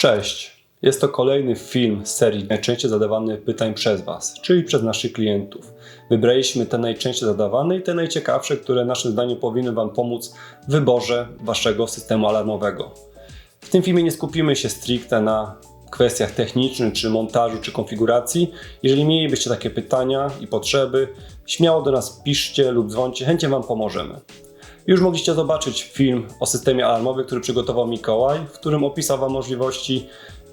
Cześć. Jest to kolejny film z serii najczęściej zadawanych pytań przez Was, czyli przez naszych klientów. Wybraliśmy te najczęściej zadawane i te najciekawsze, które naszym zdaniem powinny Wam pomóc w wyborze Waszego systemu alarmowego. W tym filmie nie skupimy się stricte na kwestiach technicznych, czy montażu, czy konfiguracji. Jeżeli mielibyście takie pytania i potrzeby, śmiało do nas piszcie lub dzwońcie, chętnie Wam pomożemy. Już mogliście zobaczyć film o systemie alarmowym, który przygotował Mikołaj, w którym opisał Wam możliwości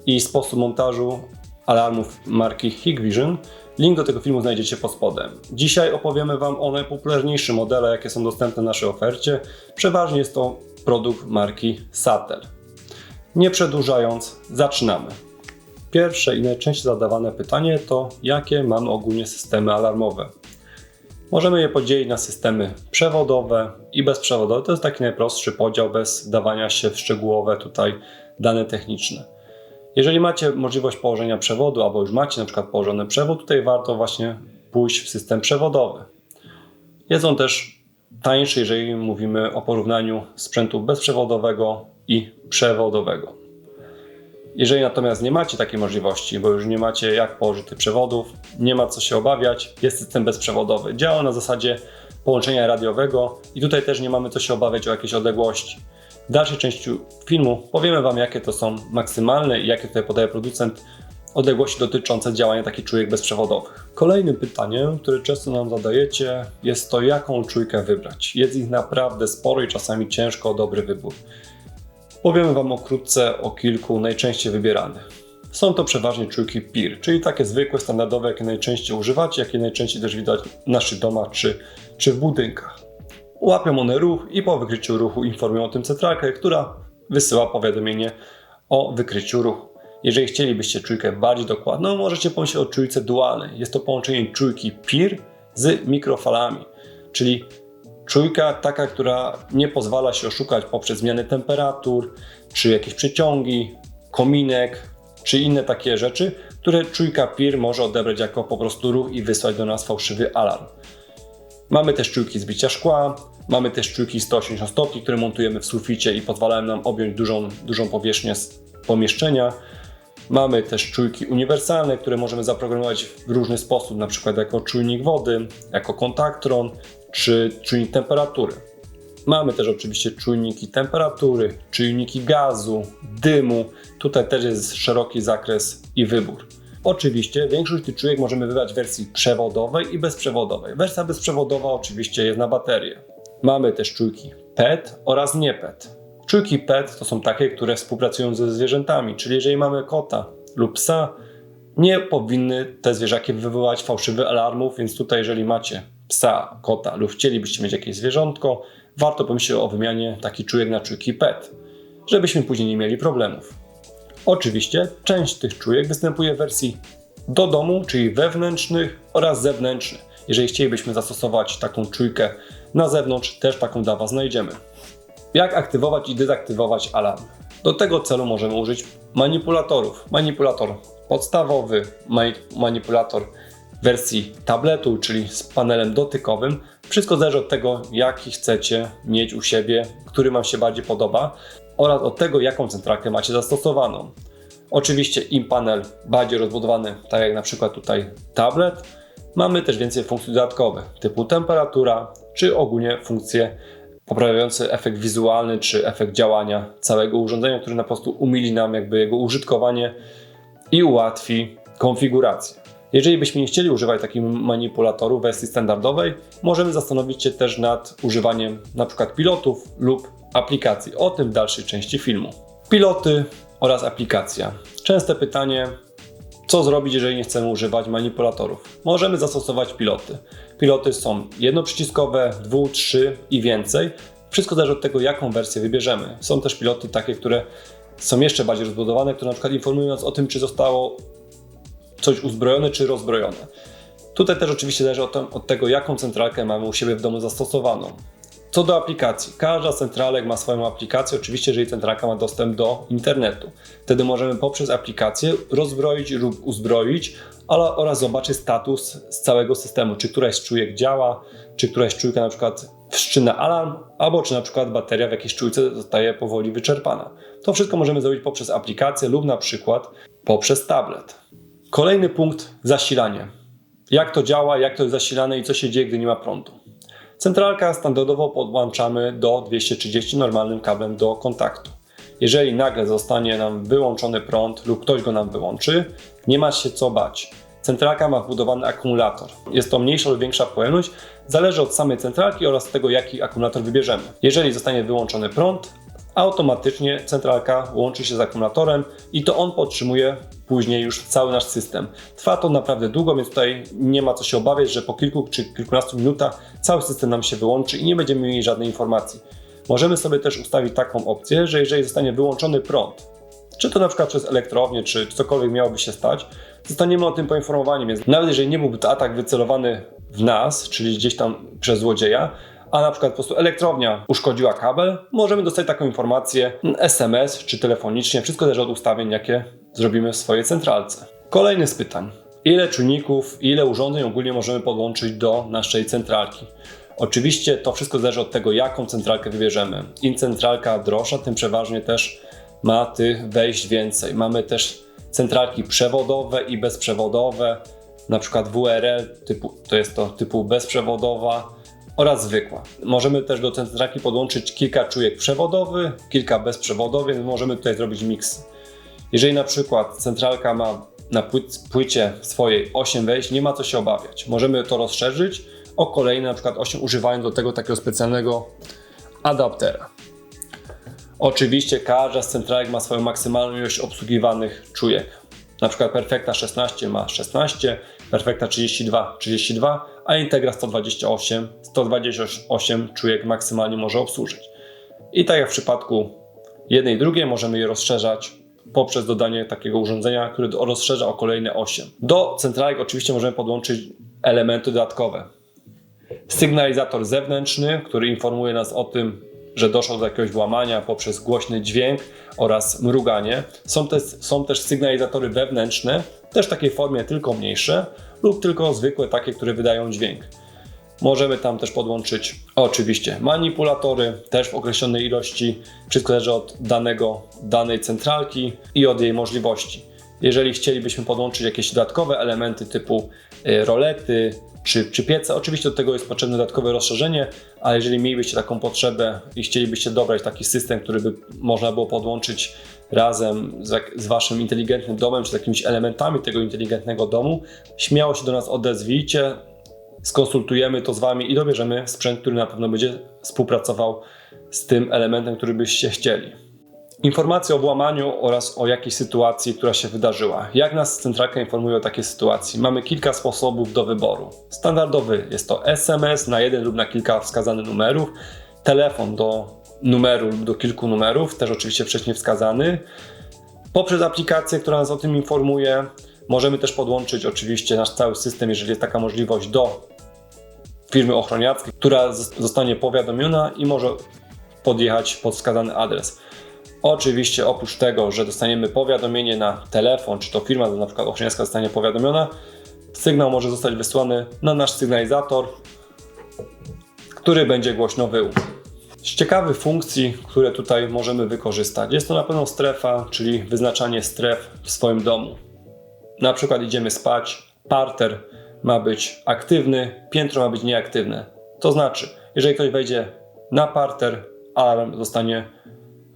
i sposób montażu alarmów marki Hikvision. Link do tego filmu znajdziecie pod spodem. Dzisiaj opowiemy Wam o najpopularniejszych modelach, jakie są dostępne w naszej ofercie. Przeważnie jest to produkt marki Satel. Nie przedłużając, zaczynamy. Pierwsze i najczęściej zadawane pytanie to, jakie mamy ogólnie systemy alarmowe? Możemy je podzielić na systemy przewodowe i bezprzewodowe. To jest taki najprostszy podział bez dawania się w szczegółowe tutaj dane techniczne. Jeżeli macie możliwość położenia przewodu, albo już macie na przykład położony przewód, tutaj warto właśnie pójść w system przewodowy. Jest on też tańszy, jeżeli mówimy o porównaniu sprzętu bezprzewodowego i przewodowego. Jeżeli natomiast nie macie takiej możliwości, bo już nie macie jak położyć tych przewodów, nie ma co się obawiać, jest system bezprzewodowy. Działa na zasadzie połączenia radiowego i tutaj też nie mamy co się obawiać o jakieś odległości. W dalszej części filmu powiemy Wam, jakie to są maksymalne i jakie tutaj podaje producent odległości dotyczące działania takich czujek bezprzewodowych. Kolejnym pytaniem, które często nam zadajecie, jest to, jaką czujkę wybrać. Jest ich naprawdę sporo i czasami ciężko o dobry wybór. Powiemy Wam okrótce o kilku najczęściej wybieranych. Są to przeważnie czujki PIR, czyli takie zwykłe, standardowe, jakie najczęściej używacie, jakie najczęściej też widać w naszych domach czy, czy w budynkach. Łapią one ruch i po wykryciu ruchu informują o tym centralkę, która wysyła powiadomienie o wykryciu ruchu. Jeżeli chcielibyście czujkę bardziej dokładną, możecie pomyśleć o czujce dualnej. Jest to połączenie czujki PIR z mikrofalami, czyli czujka taka, która nie pozwala się oszukać poprzez zmiany temperatur, czy jakieś przeciągi, kominek, czy inne takie rzeczy, które czujka PIR może odebrać jako po prostu ruch i wysłać do nas fałszywy alarm. Mamy też czujki zbicia szkła, mamy też czujki 180 stopni, które montujemy w suficie i pozwalają nam objąć dużą, dużą powierzchnię pomieszczenia. Mamy też czujki uniwersalne, które możemy zaprogramować w różny sposób, na przykład jako czujnik wody, jako kontaktron czy czujnik temperatury. Mamy też oczywiście czujniki temperatury, czujniki gazu, dymu. Tutaj też jest szeroki zakres i wybór. Oczywiście większość tych czujek możemy wybrać w wersji przewodowej i bezprzewodowej. Wersja bezprzewodowa oczywiście jest na baterię. Mamy też czujki PET oraz nie PET. Czujki PET to są takie, które współpracują ze zwierzętami, czyli jeżeli mamy kota lub psa, nie powinny te zwierzaki wywołać fałszywych alarmów, więc tutaj jeżeli macie psa, kota lub chcielibyście mieć jakieś zwierzątko, warto pomyśleć o wymianie takich czujek na czujki PET, żebyśmy później nie mieli problemów. Oczywiście część tych czujek występuje w wersji do domu, czyli wewnętrznych oraz zewnętrznych. Jeżeli chcielibyśmy zastosować taką czujkę na zewnątrz, też taką dla Was znajdziemy. Jak aktywować i dezaktywować alarm? Do tego celu możemy użyć manipulatorów. Manipulator podstawowy, manipulator wersji tabletu, czyli z panelem dotykowym. Wszystko zależy od tego, jaki chcecie mieć u siebie, który Wam się bardziej podoba oraz od tego, jaką centralkę macie zastosowaną. Oczywiście im panel bardziej rozbudowany, tak jak na przykład tutaj tablet, mamy też więcej funkcji dodatkowych, typu temperatura, czy ogólnie funkcje poprawiające efekt wizualny, czy efekt działania całego urządzenia, który na prostu umili nam jakby jego użytkowanie i ułatwi konfigurację. Jeżeli byśmy nie chcieli używać takich manipulatorów w wersji standardowej, możemy zastanowić się też nad używaniem np. pilotów lub aplikacji. O tym w dalszej części filmu. Piloty oraz aplikacja. Częste pytanie, co zrobić, jeżeli nie chcemy używać manipulatorów? Możemy zastosować piloty. Piloty są jednoprzyciskowe, dwu, trzy i więcej. Wszystko zależy od tego, jaką wersję wybierzemy. Są też piloty takie, które są jeszcze bardziej rozbudowane, które na przykład informują nas o tym, czy zostało coś uzbrojone czy rozbrojone. Tutaj też oczywiście zależy od, tego, jaką centralkę mamy u siebie w domu zastosowaną. Co do aplikacji, każda centralek ma swoją aplikację, oczywiście jeżeli centralka ma dostęp do internetu. Wtedy możemy poprzez aplikację rozbroić lub uzbroić ale, oraz zobaczyć status z całego systemu, czy któraś z czujek działa, czy któraś czujka na przykład wszczyna alarm, albo czy na przykład bateria w jakiejś czujce zostaje powoli wyczerpana. To wszystko możemy zrobić poprzez aplikację lub na przykład poprzez tablet. Kolejny punkt zasilanie. Jak to działa, jak to jest zasilane i co się dzieje, gdy nie ma prądu. Centralka standardowo podłączamy do 230 normalnym kablem do kontaktu. Jeżeli nagle zostanie nam wyłączony prąd lub ktoś go nam wyłączy, nie ma się co bać. Centralka ma wbudowany akumulator. Jest to mniejsza lub większa pojemność, zależy od samej centralki oraz tego, jaki akumulator wybierzemy. Jeżeli zostanie wyłączony prąd, automatycznie centralka łączy się z akumulatorem i to on podtrzymuje później już cały nasz system. Trwa to naprawdę długo, więc tutaj nie ma co się obawiać, że po kilku czy kilkunastu minutach cały system nam się wyłączy i nie będziemy mieli żadnej informacji. Możemy sobie też ustawić taką opcję, że jeżeli zostanie wyłączony prąd, czy to na przykład przez elektrownię, czy cokolwiek miałoby się stać, zostaniemy o tym poinformowani, więc nawet jeżeli nie byłby to atak wycelowany w nas, czyli gdzieś tam przez złodzieja, a na przykład po prostu elektrownia uszkodziła kabel, możemy dostać taką informację SMS czy telefonicznie. Wszystko zależy od ustawień, jakie zrobimy w swojej centralce. Kolejny z pytań. Ile czujników, ile urządzeń ogólnie możemy podłączyć do naszej centralki? Oczywiście to wszystko zależy od tego, jaką centralkę wybierzemy. Im centralka droższa, tym przeważnie też ma tych wejść więcej. Mamy też centralki przewodowe i bezprzewodowe, na przykład WRL, typu, to jest to typu bezprzewodowa oraz zwykła. Możemy też do centralki podłączyć kilka czujek przewodowych, kilka bezprzewodowych, więc możemy tutaj zrobić miks. Jeżeli na przykład centralka ma na płycie swojej 8 wejść, nie ma co się obawiać. Możemy to rozszerzyć o kolejne na przykład 8 używając do tego takiego specjalnego adaptera. Oczywiście każda z centralek ma swoją maksymalną ilość obsługiwanych czujek. Na przykład Perfecta 16 ma 16, Perfecta 32 32, a Integra 128 128 czujek maksymalnie może obsłużyć. I tak jak w przypadku jednej i drugiej możemy je rozszerzać poprzez dodanie takiego urządzenia, które rozszerza o kolejne 8. Do centralek oczywiście możemy podłączyć elementy dodatkowe. Sygnalizator zewnętrzny, który informuje nas o tym, że doszło do jakiegoś włamania poprzez głośny dźwięk oraz mruganie. Są też, są też sygnalizatory wewnętrzne, też w takiej formie tylko mniejsze lub tylko zwykłe takie, które wydają dźwięk. Możemy tam też podłączyć oczywiście manipulatory, też w określonej ilości. Wszystko zależy od danego, danej centralki i od jej możliwości. Jeżeli chcielibyśmy podłączyć jakieś dodatkowe elementy typu y, rolety, czy, czy piece. Oczywiście do tego jest potrzebne dodatkowe rozszerzenie, ale jeżeli mielibyście taką potrzebę i chcielibyście dobrać taki system, który by można było podłączyć razem z, z waszym inteligentnym domem, czy z jakimiś elementami tego inteligentnego domu, śmiało się do nas odezwijcie, skonsultujemy to z wami i dobierzemy sprzęt, który na pewno będzie współpracował z tym elementem, który byście chcieli. Informacje o włamaniu oraz o jakiejś sytuacji, która się wydarzyła. Jak nas centralka informuje o takiej sytuacji? Mamy kilka sposobów do wyboru. Standardowy jest to SMS na jeden lub na kilka wskazanych numerów, telefon do numeru lub do kilku numerów, też oczywiście wcześniej wskazany. Poprzez aplikację, która nas o tym informuje, możemy też podłączyć oczywiście nasz cały system, jeżeli jest taka możliwość, do firmy ochroniarskiej, która zostanie powiadomiona i może podjechać pod wskazany adres. Oczywiście oprócz tego, że dostaniemy powiadomienie na telefon, czy to firma na przykład ochroniarska zostanie powiadomiona, sygnał może zostać wysłany na nasz sygnalizator, który będzie głośno wył. Z ciekawych funkcji, które tutaj możemy wykorzystać, jest to na pewno strefa, czyli wyznaczanie stref w swoim domu. Na przykład idziemy spać, parter ma być aktywny, piętro ma być nieaktywne. To znaczy, jeżeli ktoś wejdzie na parter, alarm zostanie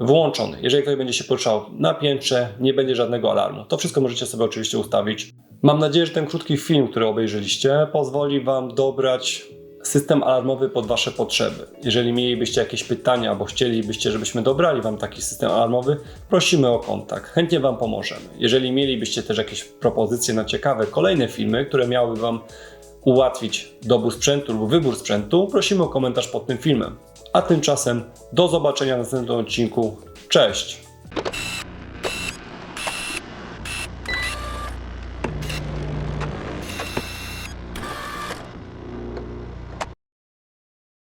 włączony. Jeżeli ktoś będzie się poruszał na piętrze, nie będzie żadnego alarmu. To wszystko możecie sobie oczywiście ustawić. Mam nadzieję, że ten krótki film, który obejrzeliście, pozwoli Wam dobrać system alarmowy pod Wasze potrzeby. Jeżeli mielibyście jakieś pytania, albo chcielibyście, żebyśmy dobrali Wam taki system alarmowy, prosimy o kontakt. Chętnie Wam pomożemy. Jeżeli mielibyście też jakieś propozycje na ciekawe kolejne filmy, które miałyby Wam ułatwić dobór sprzętu lub wybór sprzętu, prosimy o komentarz pod tym filmem. A tymczasem do zobaczenia w następnym odcinku. Cześć!